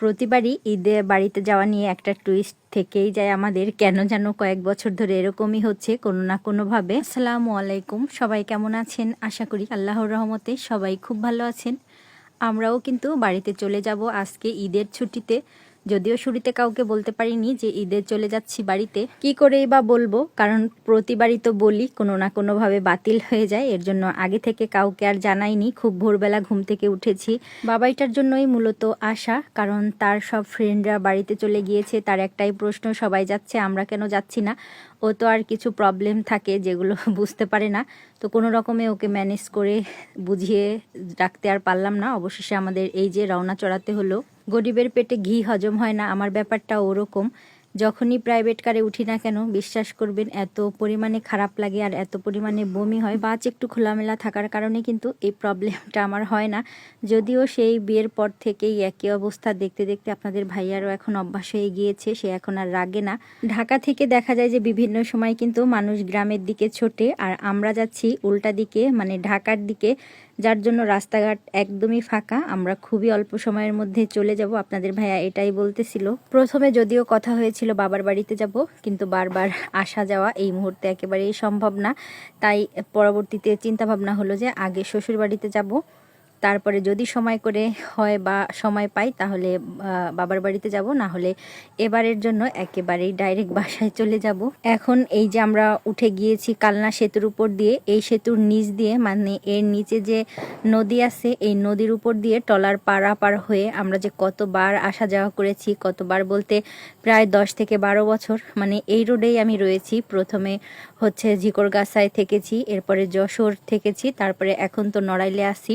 প্রতিবারই ঈদে বাড়িতে যাওয়া নিয়ে একটা টুইস্ট থেকেই যায় আমাদের। কেন যেন কয়েক বছর ধরে এরকমই হচ্ছে কোনো না কোনোভাবে। আসসালামু আলাইকুম, সবাই কেমন আছেন? আশা করি আল্লাহর রহমতে সবাই খুব ভালো আছেন। আমরাও কিন্তু বাড়িতে চলে যাব আজকে ঈদের ছুটিতে। যদিও শুরুতে কাউকে বলতে পারিনি যে ঈদে চলে যাচ্ছি বাড়িতে, কি করেই বা বলব? কারণ প্রতিবারই তো বলি, কোনো না কোনোভাবে বাতিল হয়ে যায়। এর জন্য আগে থেকে কাউকে আর জানাইনি। খুব ভোরবেলা ঘুম থেকে উঠেছি। বাবাইটার জন্যই মূলত আসা কারণ তার সব ফ্রেন্ডরা বাড়িতে চলে গিয়েছে। তার একটাই প্রশ্ন, সবাই যাচ্ছে, আমরা কেন যাচ্ছি না? ও তো আর কিছু প্রবলেম থাকে যেগুলো বুঝতে পারে না। তো কোনো রকমে ওকে ম্যানেজ করে বুঝিয়ে রাখতে আর পারলাম না। অবশেষে আমাদের এই যে রওনা চড়াতে হলো। গরিবের পেটে ঘি হজম হয় না, আমার ব্যাপারটা ওরকম। যখনই প্রাইভেট কারে উঠি না কেন, বিশ্বাস করবেন, এত পরিমাণে খারাপ লাগে আর এত পরিমাণে বমি হয়। বাচ একটু খোলামেলা থাকার কারণে কিন্তু এই প্রবলেমটা আমার হয় না। যদিও সেই বিয়ের পর থেকেই একই অবস্থা দেখতে দেখতে আপনাদের ভাইয়ারও এখন অভ্যাস হয়ে গিয়েছে, সে এখন আর রাগে না। ঢাকা থেকে দেখা যায় যে বিভিন্ন সময় কিন্তু মানুষ গ্রামের দিকে ছোটে আর আমরা যাচ্ছি উল্টা দিকে মানে ঢাকার দিকে। যার জন্য রাস্তাঘাট একদমই ফাঁকা। আমরা খুবই অল্প সময়ের মধ্যে চলে যাব। আপনাদের ভাইয়া এটাই বলতেছিল। প্রথমে যদিও কথা হয়েছিল বাবার বাড়িতে যাব, কিন্তু বারবার আসা যাওয়া এই মুহূর্তে একেবারেই সম্ভব না। তাই পরবর্তীতে চিন্তাভাবনা হলো যে আগে শ্বশুর বাড়িতে যাব। তারপরে যদি সময় করে হয় বা সময় পাই, তাহলে বাবার বাড়িতে যাব। না হলে এবারের জন্য একেবারেই ডাইরেক্ট বাসায় চলে যাব। এখন এই যে আমরা উঠে গিয়েছি কালনা সেতুর উপর দিয়ে, এই সেতুর নিচ দিয়ে মানে এর নিচে যে নদী আছে, এই নদীর উপর দিয়ে টলার পারাপার হয়ে আমরা যে কতবার আসা যাওয়া করেছি, কতবার বলতে প্রায় দশ থেকে বারো বছর মানে এই রোডেই আমি রয়েছি। প্রথমে হচ্ছে ঝিকরগাছায় থেকেছি, এরপরে যশোর থেকেছি, তারপরে এখন তো নড়াইলে আসি।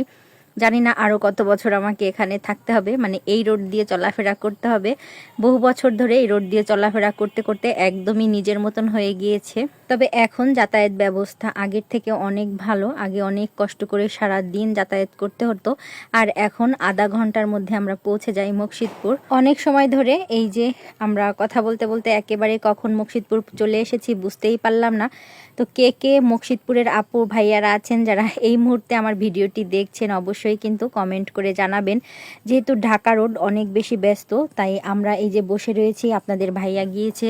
জানি না আরও কত বছর আমাকে এখানে থাকতে হবে। মানে এই রোড দিয়ে চলাফেরা করতে হবে। বহু বছর ধরে এই রোড দিয়ে চলাফেরা করতে করতে একদমই নিজের মতন হয়ে গিয়েছে। তবে এখন যাতায়াত ব্যবস্থা আগের থেকে অনেক ভালো। আগে অনেক কষ্ট করে সারা দিন যাতায়াত করতে হতো। আর এখন আধা ঘণ্টার মধ্যে আমরা পৌঁছে যাই মুর্শিদপুর। অনেক সময় ধরে এই যে আমরা কথা বলতে বলতে একেবারে কখন মুর্শিদপুর চলে এসেছি বুঝতেই পারলাম না। তো কে কে মুর্শিদপুরের আপু ভাইয়ারা আছেন যারা এই মুহূর্তে আমার ভিডিওটি দেখছেন অবশ্যই কিন্তু কমেন্ট করে জানাবেন। যেহেতু ঢাকা রোড অনেক বেশি ব্যস্ত, তাই আমরা এই যে বসে রয়েছি, আপনাদের ভাইয়া গিয়েছে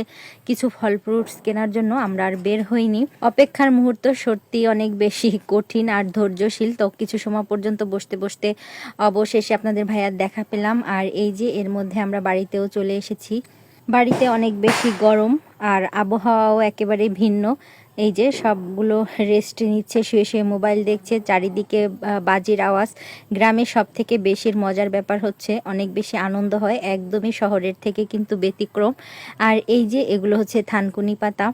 কিছু ফল ফ্রুটস কেনার জন্য, আমরা আর বের হইনি। অপেক্ষার মুহূর্ত সত্যি অনেক বেশি কঠিন আর ধৈর্যশীল। তো কিছু সময় পর্যন্ত বসতে বসতে অবশেষে আপনাদের ভাইয়ার দেখা পেলাম। আর এই যে এর মধ্যে আমরা বাড়িতেও চলে এসেছি। বাড়িতে অনেক বেশি গরম আর আবহাওয়াও একেবারে ভিন্ন। এই যে সবগুলো রেস্ট নিচ্ছে, শুয়ে শুয়ে মোবাইল দেখছে, চারিদিকে বাজির আওয়াজ। গ্রামে সব থেকে বেশির মজার ব্যাপার হচ্ছে, অনেক বেশি আনন্দ হয়, একদমই শহরের থেকে কিন্তু ব্যতিক্রম। আর এই যে এগুলো হচ্ছে থানকুনি পাতা,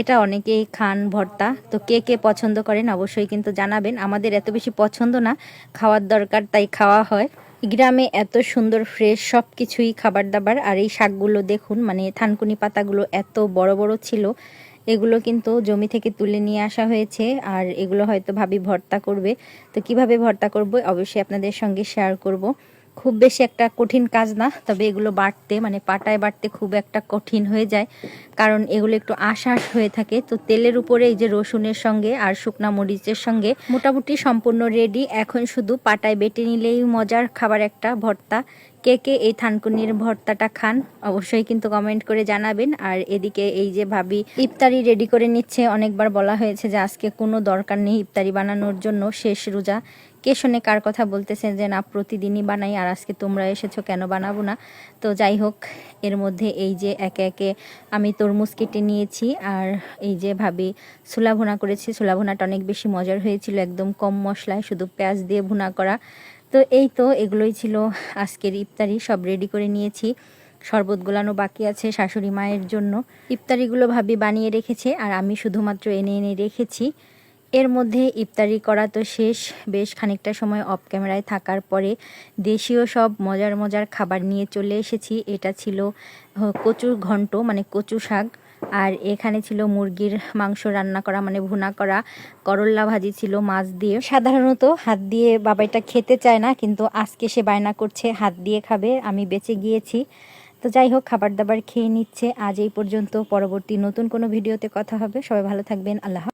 এটা অনেকেই খান ভর্তা। তো কে কে পছন্দ করেন অবশ্যই কিন্তু জানাবেন। আমাদের এত বেশি পছন্দ না, খাওয়ার দরকার তাই খাওয়া হয়। গ্রামে এত সুন্দর ফ্রেশ সব কিছুই খাবার দাবার। আর এই শাকগুলো দেখুন মানে থানকুনি পাতাগুলো এত বড় বড় ছিল এগুলো কিন্তু জমি থেকে তুলে নিয়ে আসা হয়েছে, আর এগুলো হয়তো ভাবি ভর্তা করবে। তো কীভাবে ভর্তা করব? অবশ্যই আপনাদের সঙ্গে শেয়ার করব। খুব বেশি একটা কঠিন কাজ না, তবে এগুলো বাটতে মানে পাটায় বাটতে খুব একটা কঠিন হয়ে যায়। কারণ এগুলো একটু আশাস হয়ে থাকে। তো তেলের উপরে এই যে রসুনের সঙ্গে আর শুকনা মরিচের সঙ্গে মোটামুটি সম্পূর্ণ রেডি এখন শুধু পাটায় বেটে নিলেই মজার খাবার একটা ভর্তা। কে কে এই থানকুনির ভর্তাটা খান, অবশ্যই কিন্তু কমেন্ট করে জানাবেন। আর এদিকে এই যে ভাবি ইফতারি রেডি করে নিচ্ছে, অনেকবার বলা হয়েছে যে আজকে কোনো দরকার নেই ইফতারি বানানোর জন্য, শেষ রোজা। কে শোনে কার কথা বলতেছেন যে, না, প্রতিদিনই বানাই আর আজকে তোমরা এসেছ কেন বানাবো না? তো যাই হোক, এর মধ্যে এই যে একে একে আমি তরমুজ কেটে নিয়েছি আর এই যে ভাবি ছোলা ভুনা করেছি। ছোলা ভুনাটা অনেক বেশি মজার হয়েছিল, একদম কম মশলায়, শুধু পেঁয়াজ দিয়ে ভুনা করা। তো এই তো, এগুলোই ছিল আজকের ইফতারি, সব রেডি করে নিয়েছি। শরবত গোলানো বাকি আছে শাশুড়ি মায়ের জন্য। ইফতারিগুলো ভাবি বানিয়ে রেখেছে আর আমি শুধুমাত্র এনে এনে রেখেছি। এর মধ্যে ইফতারি করা তো শেষ। বেশ খানিকটা সময় অফ ক্যামেরায় থাকার পরে দেশীয় সব মজার মজার খাবার নিয়ে চলে এসেছি। এটা ছিল কচুর ঘন্ট মানে কচু শাক। আর এখানে ছিল মুরগির মাংস রান্না করা মানে ভুনা করা। করল্লা ভাজি ছিল মাছ দিয়ে। সাধারণত হাত দিয়ে বাবাইটা খেতে চায় না, কিন্তু আজকে সে বায়না করছে, হাত দিয়ে খাবে। আমি বেঁচে গিয়েছি। তো যাই হোক, খাবার দাবার খেয়ে নিচ্ছে। আজ এই পর্যন্ত। পরবর্তী নতুন কোনো ভিডিওতে কথা হবে। সবাই ভালো থাকবেন। আল্লাহ